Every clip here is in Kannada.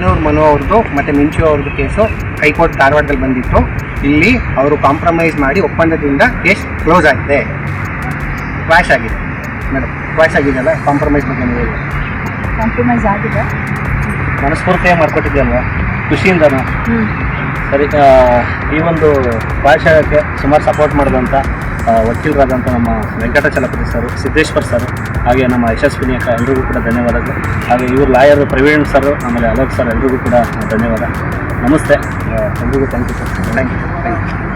ಮನೋರ್ ಮನು ಅವ್ರದ್ದು ಮತ್ತೆ ಮಿಂಚು ಅವ್ರದ್ದು ಕೇಸು ಹೈಕೋರ್ಟ್ ಧಾರವಾಡದಲ್ಲಿ ಬಂದಿತ್ತು. ಇಲ್ಲಿ ಅವರು ಕಾಂಪ್ರಮೈಸ್ ಮಾಡಿ ಒಪ್ಪಂದದಿಂದ ಕೇಸ್ ಕ್ಲೋಸ್ ಆಗಿದೆ. ಕ್ವಾಶ್ ಆಗಿದೆ. ಮೇಡಮ್ ಕ್ವಾಶ್ ಆಗಿದೆಯಲ್ಲ? ಕಾಂಪ್ರಮೈಸ್ ಬಗ್ಗೆ ನೀವು ಕಾಂಪ್ರಮೈಸ್ ಆಗಿದೆ. ಮನಸ್ಫೂರ್ತಿಯಾಗಿ ಮಾಡ್ಕೊಟ್ಟಿದ್ಯಲ್ವಾ ಖುಷಿಯಿಂದನೂ? ಹ್ಮ್. ಸರಿ ಈ ಒಂದು ಭಾಷಣಕ್ಕೆ ಸುಮಾರು ಸಪೋರ್ಟ್ ಮಾಡಿದಂಥ ವಕೀಲರಾದಂಥ ನಮ್ಮ ವೆಂಕಟಾಚಲಪತಿ ಸರ್, ಸಿದ್ದೇಶ್ವರ್ ಸರ್, ಹಾಗೆ ನಮ್ಮ ಯಶಸ್ವಿನಿ ಅಕ್ಕ ಎಲ್ರಿಗೂ ಕೂಡ ಧನ್ಯವಾದಗಳು. ಹಾಗೆ ಇವರು ಲಾಯರ್ ಪ್ರವೀಣ್ ಸರ್, ಆಮೇಲೆ ಅಲೋಕ್ ಸರ್ ಎಲ್ರಿಗೂ ಕೂಡ ಧನ್ಯವಾದ. ನಮಸ್ತೆ. ಎಲ್ರಿಗೂ thank you sir thank you thank you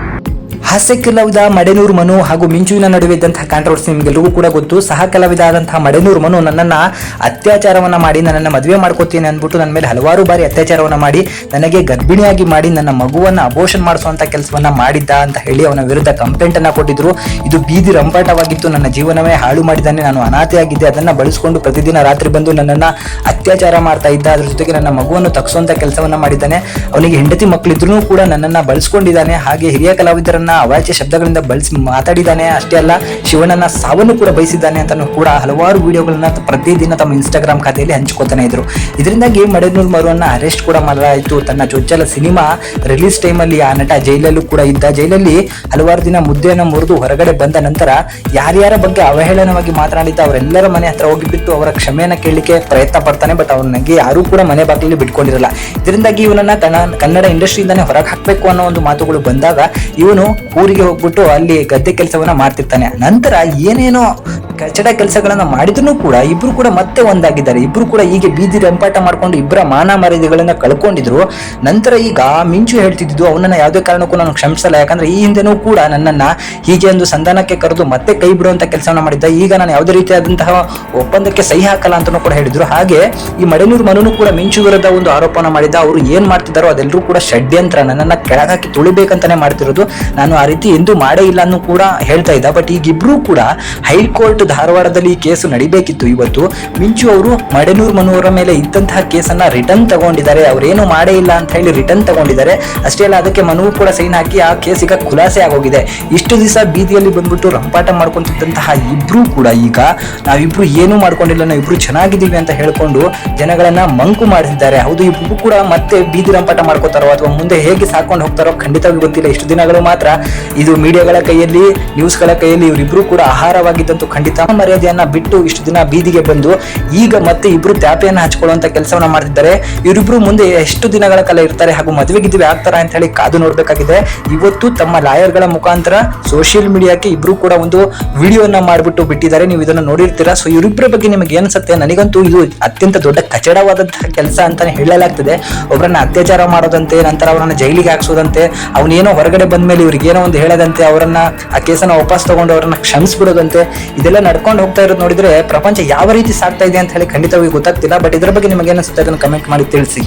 ಹಾಸ್ಯ ಕಲಾವಿದ ಮಡೆನೂರು ಮನು ಹಾಗೂ ಮಿಂಚುವಿನ ನಡುವೆ ಇದ್ದಂತಹ ಕಾಂಟ್ರವರ್ಸಿ ನಿಮಗೆಲ್ಲರಿಗೂ ಕೂಡ ಗೊತ್ತು. ಸಹ ಕಲಾವಿದ ಆದಂತಹ ಮಡೆನೂರು ಮನು ನನ್ನನ್ನು ಅತ್ಯಾಚಾರವನ್ನ ಮಾಡಿ, ನನ್ನನ್ನು ಮದುವೆ ಮಾಡ್ಕೋತೀನಿ ಅಂದ್ಬಿಟ್ಟು ನನ್ನ ಮೇಲೆ ಹಲವಾರು ಬಾರಿ ಅತ್ಯಾಚಾರವನ್ನ ಮಾಡಿ, ನನಗೆ ಗರ್ಭಿಣಿಯಾಗಿ ಮಾಡಿ, ನನ್ನ ಮಗುವನ್ನ ಅಬೋಷನ್ ಮಾಡಿಸುವಂತ ಕೆಲಸವನ್ನ ಮಾಡಿದ್ದ ಅಂತ ಹೇಳಿ ಅವನ ವಿರುದ್ಧ ಕಂಪ್ಲೇಂಟ್ ಅನ್ನ ಕೊಟ್ಟಿದ್ರು. ಇದು ಬೀದಿ ರಂಪಾಟವಾಗಿತ್ತು. ನನ್ನ ಜೀವನವೇ ಹಾಳು ಮಾಡಿದ್ದಾನೆ ನಾನು ಅನಾಥೆಯಾಗಿದ್ದೆ ಅದನ್ನ ಬಳಸಿಕೊಂಡು ಪ್ರತಿದಿನ ರಾತ್ರಿ ಬಂದು ನನ್ನನ್ನ ಅತ್ಯಾಚಾರ ಮಾಡ್ತಾ ಇದ್ದ. ಅದ್ರ ಜೊತೆಗೆ ನನ್ನ ಮಗುವನ್ನು ತಗ್ಸುವಂತ ಕೆಲಸವನ್ನ ಮಾಡಿದ್ದಾನೆ. ಅವನಿಗೆ ಹೆಂಡತಿ ಮಕ್ಕಳಿದ್ರು ಕೂಡ ನನ್ನನ್ನ ಬಳಸ್ಕೊಂಡಿದ್ದಾನೆ. ಹಾಗೆ ಹಿರಿಯ ಕಲಾವಿದರನ್ನ ಅವಾಚ್ಯ ಶಬ್ದಗಳಿಂದ ಬಳಸಿ ಮಾತಾಡಿದ್ದಾನೆ ಅಷ್ಟೇ ಅಲ್ಲ ಶಿವಣ್ಣನ ಸಾವನ್ನು ಕೂಡ ಬಯಸಿದ್ದಾನೆ ಅಂತ ಕೂಡ ಹಲವಾರು ವಿಡಿಯೋಗಳನ್ನ ಪ್ರತಿದಿನ ತಮ್ಮ ಇನ್ಸ್ಟಾಗ್ರಾಮ್ ಖಾತೆಯಲ್ಲಿ ಹಂಚಿಕೊತಾನೆ ಇದ್ರು. ಇದರಿಂದಾಗಿ ಮಡೇನೂರ್ ಮರುವನ್ನ ಅರೆಸ್ಟ್ ಕೂಡ ಮಾಡಲಾಯಿತು. ತನ್ನ ಚೊಚ್ಚಲ ಸಿನಿಮಾ ರಿಲೀಸ್ ಟೈಮಲ್ಲಿ ಆ ನಟ ಜೈಲಲ್ಲೂ ಕೂಡ ಇದ್ದ. ಜೈಲಲ್ಲಿ ಹಲವಾರು ದಿನ ಮುದ್ದೆಯನ್ನು ಮುರಿದು ಹೊರಗಡೆ ಬಂದ ನಂತರ ಯಾರ್ಯಾರ ಬಗ್ಗೆ ಅವಹೇಳನವಾಗಿ ಮಾತನಾಡಿದ್ದ ಅವರೆಲ್ಲರ ಮನೆ ಹತ್ರ ಹೋಗಿ ಬಿಟ್ಟು ಅವರ ಕ್ಷಮೆಯನ್ನ ಕೇಳಲಿಕ್ಕೆ ಪ್ರಯತ್ನ ಪಡ್ತಾನೆ ಬಟ್ ಅವನಿಗೆ ಯಾರೂ ಕೂಡ ಮನೆ ಬಾಗಿಲಲ್ಲಿ ಬಿಟ್ಕೊಂಡಿರಲ್ಲ. ಇದರಿಂದಾಗಿ ಇವನನ್ನ ಕನ್ನ ಕನ್ನಡ ಇಂಡಸ್ಟ್ರಿಯಿಂದಾನೆ ಹೊರಗೆ ಹಾಕಬೇಕು ಅನ್ನೋ ಒಂದು ಮಾತುಗಳು ಬಂದಾಗ ಇವನು ಊರಿಗೆ ಹೋಗ್ಬಿಟ್ಟು ಅಲ್ಲಿ ಗದ್ದೆ ಕೆಲಸವನ್ನ ಮಾಡ್ತಿರ್ತಾನೆ. ನಂತರ ಏನೇನೋ ಕಚಡ ಕೆಲಸಗಳನ್ನ ಮಾಡಿದ್ರು ಕೂಡ ಇಬ್ರು ಕೂಡ ಮತ್ತೆ ಒಂದಾಗಿದ್ದಾರೆ. ಇಬ್ರು ಕೂಡ ಹೀಗೆ ಬೀದಿ ರಂಪಾಟ ಮಾಡ್ಕೊಂಡು ಇಬ್ಬರ ಮಾನ ಮರ್ಯಾದೆಗಳನ್ನ ಕಳ್ಕೊಂಡಿದ್ರು. ನಂತರ ಈಗ ಮಿಂಚು ಹೇಳ್ತಿದ್ದು ಅವನನ್ನ ಯಾವುದೇ ಕಾರಣಕ್ಕೂ ನಾನು ಕ್ಷಮಿಸಲ್ಲ. ಯಾಕಂದ್ರೆ ಈ ಹಿಂದೆನೂ ಕೂಡ ನನ್ನನ್ನ ಹೀಗೆ ಒಂದು ಸಂಧಾನಕ್ಕೆ ಕರೆದು ಮತ್ತೆ ಕೈ ಬಿಡುವಂತ ಕೆಲಸವನ್ನ ಮಾಡಿದ್ದ. ಈಗ ನಾನು ಯಾವುದೇ ರೀತಿಯಾದಂತಹ ಒಪ್ಪಂದಕ್ಕೆ ಸಹಿ ಹಾಕಲ್ಲ ಅಂತಾನೂ ಕೂಡ ಹೇಳಿದ್ರು. ಹಾಗೆ ಈ ಮಡೆನೂರು ಮನನು ಕೂಡ ಮಿಂಚು ವಿರುದ್ಧ ಒಂದು ಆರೋಪನ ಮಾಡಿದ್ದ. ಅವರು ಏನ್ ಮಾಡ್ತಿದ್ದಾರೋ ಅದೆಲ್ಲರೂ ಕೂಡ ಷಡ್ಯಂತ್ರ ನನ್ನನ್ನ ಕೆಳಗಾಕಿ ತುಳಿಬೇಕಂತಾನೆ ಮಾಡ್ತಿರೋದು. ನಾನು ಆ ರೀತಿ ಎಂದೂ ಮಾಡೇ ಇಲ್ಲ ಅನ್ನೂ ಕೂಡ ಹೇಳ್ತಾ ಇದ್ದ. ಬಟ್ ಈಗ ಇಬ್ರು ಕೂಡ ಹೈಕೋರ್ಟ್ ಧಾರವಾಡದಲ್ಲಿ ಈ ಕೇಸು ನಡಿಬೇಕಿತ್ತು. ಇವತ್ತು ಮಿಂಚು ಅವರು ಮಡೆನೂರು ಮನೋರ ಮೇಲೆ ಇದ್ದಂತಹ ಕೇಸನ್ನ ರಿಟರ್ನ್ ತಗೊಂಡಿದ್ದಾರೆ. ಅವರೇನು ಮಾಡೇ ಇಲ್ಲ ಅಂತ ಹೇಳಿ ರಿಟರ್ನ್ ತಗೊಂಡಿದ್ದಾರೆ. ಅಷ್ಟೇ ಅಲ್ಲ, ಅದಕ್ಕೆ ಮನವು ಕೂಡ ಸೈನ್ ಹಾಕಿ ಆ ಕೇಸ್ ಈಗ ಖುಲಾಸೆ ಆಗೋಗಿದೆ. ಇಷ್ಟು ದಿವಸ ಬೀದಿಯಲ್ಲಿ ಬಂದ್ಬಿಟ್ಟು ರಂಪಾಟ ಮಾಡ್ಕೊಂತಿದ್ದಂತಹ ಇಬ್ರು ಕೂಡ ಈಗ ನಾವಿಬ್ರು ಏನೂ ಮಾಡ್ಕೊಂಡಿಲ್ಲ ಇಬ್ರು ಚೆನ್ನಾಗಿದ್ದೀವಿ ಅಂತ ಹೇಳ್ಕೊಂಡು ಜನಗಳನ್ನ ಮಂಕು ಮಾಡಿದ್ದಾರೆ ಹೌದು, ಇಬ್ರು ಕೂಡ ಮತ್ತೆ ಬೀದಿ ರಂಪಾಟ ಮಾಡ್ಕೋತಾರೋ ಅಥವಾ ಮುಂದೆ ಹೇಗೆ ಸಾಕೊಂಡು ಹೋಗ್ತಾರೋ ಖಂಡಿತವಾಗಿ ಗೊತ್ತಿಲ್ಲ. ಇಷ್ಟು ದಿನಗಳು ಮಾತ್ರ ಇದು ಮೀಡಿಯಾಗಳ ಕೈಯಲ್ಲಿ ನ್ಯೂಸ್ಗಳ ಕೈಯಲ್ಲಿ ಇವರಿಬ್ರು ಕೂಡ ಆಹಾರವಾಗಿದ್ದಂತೂ ಖಂಡಿತ ಮರ್ಯಾದೆಯನ್ನ ಬಿಟ್ಟು ಇಷ್ಟು ದಿನ ಬೀದಿಗೆ ಬಂದು ಈಗ ಮತ್ತೆ ಇಬ್ರು ತ್ಯಾಪೆಯನ್ನು ಹಚ್ಕೊಳ್ಳುವಂತ ಕೆಲಸವನ್ನ ಮಾಡ್ತಿದ್ದಾರೆ. ಇವರಿಬ್ರು ಮುಂದೆ ಎಷ್ಟು ದಿನಗಳ ಕಾಲ ಇರ್ತಾರೆ ಹಾಗೂ ಮದುವೆ ಮದುವೆಗಿದ್ದೀವಿ ಆಗ್ತಾರ ಅಂತ ಹೇಳಿ ಕಾದು ನೋಡ್ಬೇಕಾಗಿದೆ. ಇವತ್ತು ತಮ್ಮ ಲಾಯರ್ಗಳ ಮುಖಾಂತರ ಸೋಷಿಯಲ್ ಮೀಡಿಯಾಕ್ಕೆ ಇಬ್ರು ಕೂಡ ಒಂದು ವಿಡಿಯೋನ ಮಾಡ್ಬಿಟ್ಟು ಬಿಟ್ಟಿದ್ದಾರೆ. ನೀವು ಇದನ್ನ ನೋಡಿರ್ತೀರಾ? ಸೊ ಇವರಿಬ್ಬರ ಬಗ್ಗೆ ನಿಮಗೆ ಅನ್ಸುತ್ತೆ ನನಗಂತೂ ಇದು ಅತ್ಯಂತ ದೊಡ್ಡ ಕಚಡವಾದಂತಹ ಕೆಲಸ ಅಂತಾನೆ ಹೇಳಲಾಗ್ತದೆ. ಒಬ್ಬರನ್ನ ಅತ್ಯಾಚಾರ ಮಾಡೋದಂತೆ, ನಂತರ ಅವರನ್ನ ಜೈಲಿಗೆ ಹಾಕ್ಸೋದಂತೆ, ಅವನೇನೋ ಹೊರಗಡೆ ಬಂದ ಮೇಲೆ ಇವ್ರಿಗೆ ಏನೋ ಒಂದು ಹೇಳದಂತೆ, ಅವರನ್ನ ಆ ಕೇಸನ್ನ ವಾಪಸ್ ತಗೊಂಡು ಅವರನ್ನ ಕ್ಷಮಿಸ್ಬಿಡೋದಂತೆ, ಇದೆಲ್ಲ ನಡ್ಕೊಂಡು ಹೋಗ್ತಾ ಇರೋದು ನೋಡಿದ್ರೆ ಪ್ರಪಂಚ ಯಾವ ರೀತಿ ಸಾಗ್ತಾ ಇದೆ ಅಂತ ಹೇಳಿ ಖಂಡಿತವಾಗಿ ಗೊತ್ತಾಗ್ತಿಲ್ಲ ಬಟ್ ಇದ್ರ ಬಗ್ಗೆ ನಿಮಗೆ ಏನಿಸುತ್ತೆ ಅದನ್ನು ಕಮೆಂಟ್ ಮಾಡಿ ತಿಳಿಸಿ.